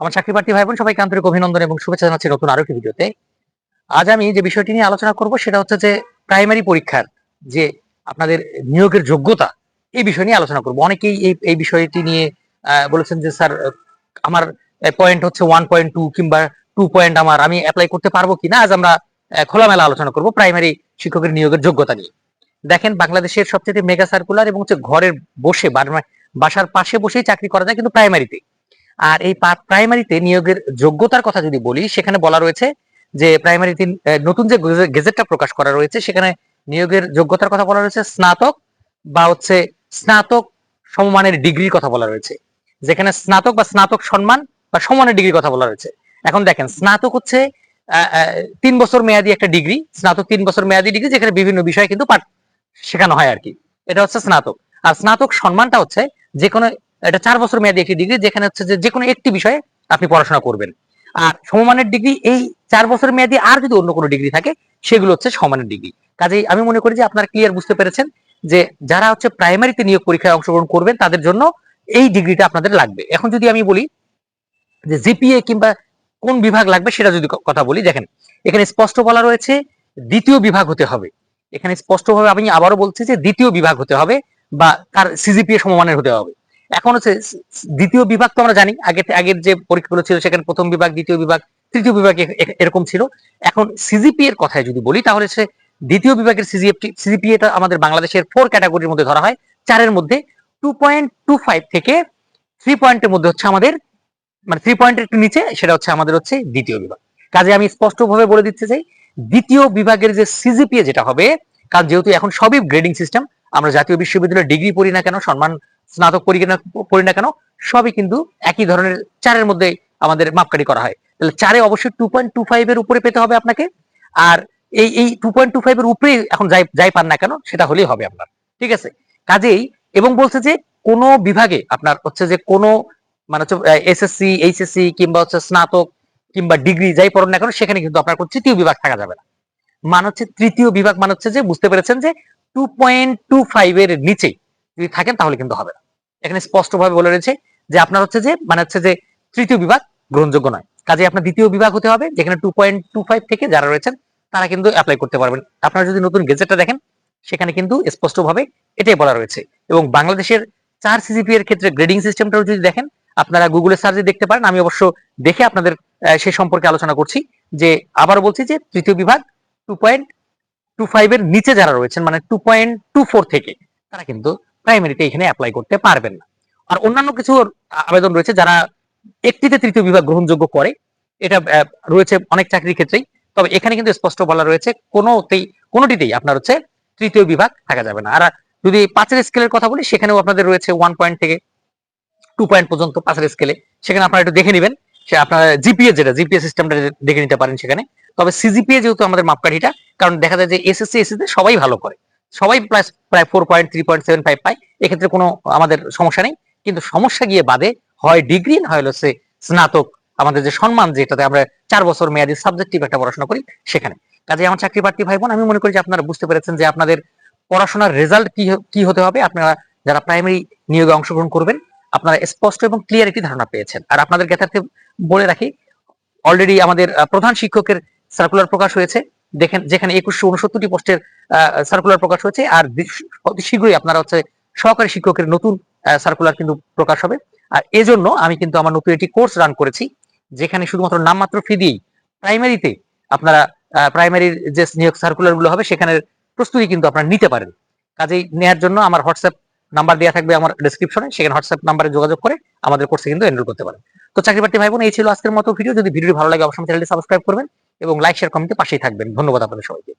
আমার চাকরি প্রার্থী ভাই বোন সবাইকে আন্তরিক অভিনন্দন এবং শুভেচ্ছা জানাচ্ছি নতুন আরও একটি ভিডিওতে। আজ আমি যে বিষয়টি নিয়ে আলোচনা করব সেটা হচ্ছে যে প্রাইমারি পরীক্ষার যে আপনাদের নিয়োগের যোগ্যতা, এই বিষয় নিয়ে আলোচনা করব। অনেকেই এই এই বিষয়টি নিয়ে বলেছেন যে, স্যার, আমার পয়েন্ট হচ্ছে ওয়ান পয়েন্ট টু কিংবা টু পয়েন্ট আমার, আমি অ্যাপ্লাই করতে পারব কিনা? আজ আমরা খোলামেলা আলোচনা করব প্রাইমারি শিক্ষকের নিয়োগের যোগ্যতা নিয়ে। দেখেন, বাংলাদেশের সবচেয়ে মেগা সার্কুলার এবং হচ্ছে ঘরের বসে, বাসার পাশে বসেই চাকরি করা যায়, কিন্তু প্রাইমারিতে আর এই প্রাইমারিতে নিয়োগের যোগ্যতার কথা যদি বলি, সেখানে বলা রয়েছে যে প্রাইমারিতে নতুন যে গেজেটটা প্রকাশ করা রয়েছে, সেখানে নিয়োগের যোগ্যতার কথা বলা রয়েছে স্নাতক বা হচ্ছে স্নাতক সমমানের ডিগ্রির কথা বলা রয়েছে। যেখানে স্নাতক বা স্নাতক সম্মান বা সমানের ডিগ্রির কথা বলা রয়েছে। এখন দেখেন, স্নাতক হচ্ছে তিন বছর মেয়াদি একটা ডিগ্রি, স্নাতক তিন বছর মেয়াদি ডিগ্রি, যেখানে বিভিন্ন বিষয় কিন্তু শেখানো হয় আর কি। এটা হচ্ছে স্নাতক। আর স্নাতক সম্মানটা হচ্ছে যে কোনো এটা চার বছর মেয়াদি একটি ডিগ্রি যেখানে হচ্ছে যে কোনো একটি বিষয়ে আপনি পড়াশোনা করবেন। আর সমমানের ডিগ্রি এই চার বছর মেয়াদি আর যদি অন্য কোনো ডিগ্রি থাকে, সেগুলো হচ্ছে সমানের ডিগ্রি কাজেই আমি মনে করি যে আপনারা ক্লিয়ার বুঝতে পেরেছেন যে যারা হচ্ছে প্রাইমারিতে নিয়োগ পরীক্ষায় অংশগ্রহণ করবেন, তাদের জন্য এই ডিগ্রিটা আপনাদের লাগবে। এখন যদি আমি বলি যে জিপিএ কিংবা কোন বিভাগ লাগবে, সেটা যদি কথা বলি, দেখেন, এখানে স্পষ্ট বলা রয়েছে দ্বিতীয় বিভাগ হতে হবে। এখানে স্পষ্টভাবে আমি আবারও বলছি যে দ্বিতীয় বিভাগ হতে হবে বা তার সিজিপিএ সমমানের হতে হবে। এখন হচ্ছে দ্বিতীয় বিভাগ তো আমরা জানি। আগে আগের যে পরীক্ষাগুলো ছিল সেখানে প্রথম বিভাগ, দ্বিতীয় বিভাগ, তৃতীয় বিভাগ এরকম ছিল। এখন সিজিপি এর কথায় যদি বলি, তাহলে সে দ্বিতীয় বিভাগের সিজিএফটি সিজিপিএটা আমাদের বাংলাদেশের ফোর ক্যাটাগরির মধ্যে ধরা হয়। চারের মধ্যে টু পয়েন্ট টু ফাইভ থেকে থ্রি পয়েন্টের মধ্যে হচ্ছে আমাদের মানে থ্রি পয়েন্টের একটু নিচে, সেটা হচ্ছে আমাদের হচ্ছে দ্বিতীয় বিভাগ। কাজে আমি স্পষ্টভাবে বলে দিতে চাই, দ্বিতীয় বিভাগের যে সিজিপিএ যেটা হবে, কারণ যেহেতু এখন সবই গ্রেডিং সিস্টেম আমরা জাতীয় বিশ্ববিদ্যালয়ে ডিগ্রি পড়ি না কেন, সম্মান স্নাতক পড়ি না পড়ি না কেন, সবই কিন্তু একই ধরনের চারের মধ্যে আমাদের মাপকাঠি করা হয়। তাহলে চারে অবশ্যই টু পয়েন্ট টু ফাইভ এর উপরে পেতে হবে আপনাকে। আর এই এই টু পয়েন্ট টু ফাইভ এর উপরে এখন যাই যাই পান না কেন, সেটা হলেই হবে আপনার। ঠিক আছে? কাজেই, এবং বলছে যে কোন বিভাগে আপনার হচ্ছে যে কোনো মানে হচ্ছে এসএসসি এইচএসসি কিংবা হচ্ছে স্নাতক কিংবা ডিগ্রি যাই পড়েন না কেন, সেখানে কিন্তু আপনার কোনো তৃতীয় বিভাগ থাকা যাবে না। মানে হচ্ছে তৃতীয় বিভাগ মানে হচ্ছে যে বুঝতে পেরেছেন যে টু পয়েন্ট টু ফাইভ এর নিচে যদি থাকেন তাহলে কিন্তু হবে না। এখানে স্পষ্টভাবে বলে রয়েছে যে আপনার হচ্ছে যে মানে হচ্ছে যে তৃতীয় বিভাগ গ্রহণযোগ্য নয়। কাজে আপনার দ্বিতীয় বিভাগ হতে হবে, যেখানে টু পয়েন্ট টু ফাইভ থেকে যারা রয়েছেন, তারা কিন্তু অ্যাপ্লাই করতে পারবেন। আপনারা যদি নতুন গেজেটটা দেখেন, সেখানে কিন্তু স্পষ্টভাবে এটাই বলা রয়েছে। এবং বাংলাদেশের চার সিজিপি এর ক্ষেত্রে গ্রেডিং সিস্টেমটাও যদি দেখেন, আপনারা গুগলে সার্চে দেখতে পারেন। আমি অবশ্য দেখে আপনাদের সে সম্পর্কে আলোচনা করছি যে আবার বলছি যে তৃতীয় বিভাগ টু পয়েন্ট টু ফাইভ এর নিচে যারা রয়েছেন মানে টু পয়েন্ট টু ফোর থেকে, তারা কিন্তু প্রাইমারিতে এখানে অ্যাপ্লাই করতে পারবেন না। আর অন্যান্য কিছু আবেদন রয়েছে যারা একটিতে তৃতীয় বিভাগ গ্রহণযোগ্য করে, এটা রয়েছে অনেক চাকরির ক্ষেত্রেই। তবে এখানে কিন্তু স্পষ্ট বলা রয়েছে, কোনোতেই, কোনোটিতেই আপনার হচ্ছে তৃতীয় বিভাগ থাকা যাবে না। আর যদি পাঁচের স্কেলের কথা বলি, সেখানেও আপনাদের রয়েছে ওয়ান পয়েন্ট থেকে টু পয়েন্ট পর্যন্ত পাঁচের স্কেলে সেখানে আপনারা একটু দেখে নেবেন, সে আপনার জিপিএ যেটা জিপিএ সিস্টেমটা দেখে নিতে পারেন সেখানে। তবে সিজিপিএ যেহেতু আমাদের মাপকাঠিটা, কারণ দেখা যায় যে এসএসসি এসএসসি সবাই ভালো করে। সবাই প্রায় প্রায় four point three point seven five পায়। এক্ষেত্রে কোনো আমাদের সমস্যা নেই। কিন্তু সমস্যা গিয়ে বাদে হয় ডিগ্রি না হয় হচ্ছে স্নাতক। আমাদের যে সম্মান, যেটাতে আমরা চার বছর মেয়াদি সাবজেক্টিভ একটা পড়াশোনা করি, সেখানে। কাজে আমার চাকরি প্রার্থী ভাই বোন আমি মনে করি যে আপনারা বুঝতে পেরেছেন যে আপনাদের পড়াশোনার রেজাল্ট কি কি হতে হবে। আপনারা যারা প্রাইমারি নিয়োগে অংশগ্রহণ করবেন, আপনারা স্পষ্ট এবং ক্লিয়ার একটি ধারণা পেয়েছেন। আর আপনাদের জ্ঞাতার্থে বলে রাখি অলরেডি আমাদের প্রধান শিক্ষকের সার্কুলার প্রকাশ হয়েছে। দেখেন, যেখানে একুশশো উনসত্তরটি পোস্টের সার্কুলার প্রকাশ হয়েছে, আর অতি শীঘ্রই আপনারা হচ্ছে সহকারী শিক্ষকের নতুন সার্কুলার কিন্তু প্রকাশ হবে। আর এজন্য আমি কিন্তু আমার নতুন একটি কোর্স রান করেছি, যেখানে শুধুমাত্র নামমাত্র ফি দিয়েই প্রাইমারিতে আপনারা প্রাইমারির যে নিয়োগ সার্কুলারগুলো হবে, সেখানের প্রস্তুতি কিন্তু আপনারা নিতে পারেন। কাজেই নেয়ার জন্য আমার হোয়াটসঅ্যাপ নাম্বার দেওয়া থাকবে আমার ডেসক্রিপশনে সেখানে হোয়াটসঅ্যাপ নাম্বারে যোগাযোগ করে আমাদের কোর্সে কিন্তু এনরোল করতে পারেন। তো চাকরি ভাই বোন এই ছিল আজকের মতো ভিডিও যদি ভিডিওটি ভালো লাগে, অবশ্যই চ্যানেলটি সাবস্ক্রাইব করবেন। এবং লাইক শেয়ার কমেন্টে পাশেই থাকবেন। ধন্যবাদ আপনাদের সবাইকে।